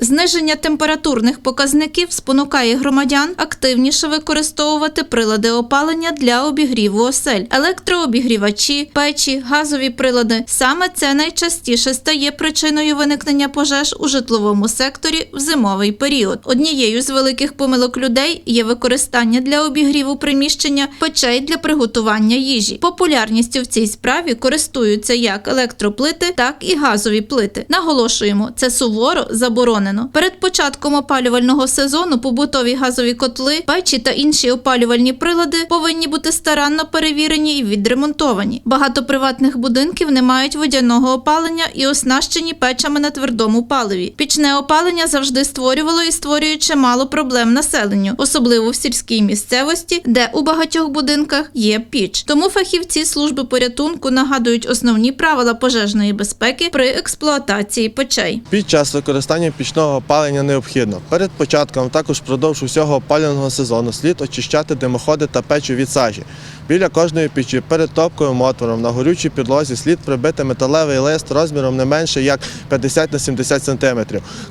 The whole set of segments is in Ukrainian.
Зниження температурних показників спонукає громадян активніше використовувати прилади опалення для обігріву осель, електрообігрівачі, печі, газові прилади. Саме це найчастіше стає причиною виникнення пожеж у житловому секторі в зимовий період. Однією з великих помилок людей є використання для обігріву приміщення печей для приготування їжі. Популярністю в цій справі користуються як електроплити, так і газові плити. Наголошуємо, це суворо заборонено. Перед початком опалювального сезону побутові газові котли, печі та інші опалювальні прилади повинні бути старанно перевірені і відремонтовані. Багато приватних будинків не мають водяного опалення і оснащені печами на твердому паливі. Пічне опалення завжди створювало і створює чимало проблем населенню, особливо в сільській місцевості, де у багатьох будинках є піч. Тому фахівці служби порятунку нагадують основні правила пожежної безпеки при експлуатації печей. Під час використання пічного опалення необхідно. Перед початком, також впродовж усього опалювального сезону слід очищати димоходи та печі від сажі. Біля кожної печі перед топковим отвором на горючій підлозі слід прибити металевий лист розміром не менше як 50 на 70 см.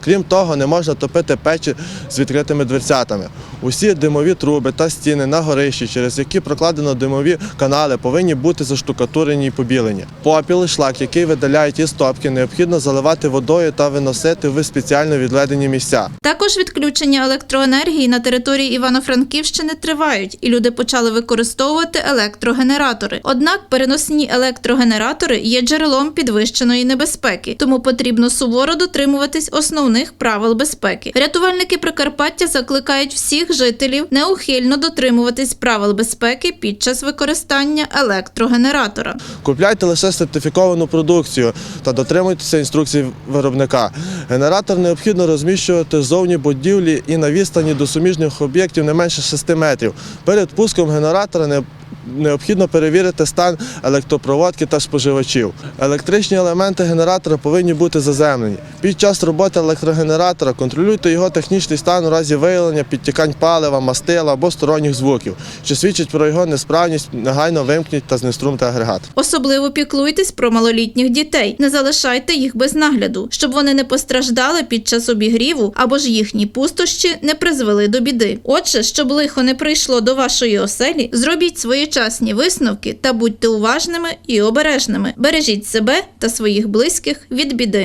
Крім того, не можна топити печі з відкритими дверцятами. Усі димові труби та стіни на горищі, через які прокладено димові канали, повинні бути заштукатурені і побілені. Попіл, шлак, який видаляють із топки, необхідно заливати водою та виносити в спеціально відведені місця. Також відключення електроенергії на території Івано-Франківщини тривають, і люди почали використовувати електрогенератори. Однак переносні електрогенератори є джерелом підвищеної небезпеки, тому потрібно суворо дотримуватись основних правил безпеки. Рятувальники Прикарпаття закликають всіх жителів неухильно дотримуватись правил безпеки під час використання електрогенератора. Купляйте лише сертифіковану продукцію та дотримуйтеся інструкцій виробника. Генератор необхідно розміщувати ззовні будівлі і на відстані до суміжних об'єктів не менше 6 метрів. Перед пуском генератора не Необхідно перевірити стан електропроводки та споживачів. Електричні елементи генератора повинні бути заземлені. Під час роботи електрогенератора контролюйте його технічний стан у разі виявлення підтікань палива, мастила або сторонніх звуків, що свідчить про його несправність, негайно вимкніть та знеструмте агрегат. Особливо піклуйтесь про малолітніх дітей. Не залишайте їх без нагляду, щоб вони не постраждали під час обігріву або ж їхні пустощі не призвели до біди. Отже, щоб лихо не прийшло до вашої оселі, зробіть своєчасні висновки та будьте уважними і обережними. Бережіть себе та своїх близьких від біди.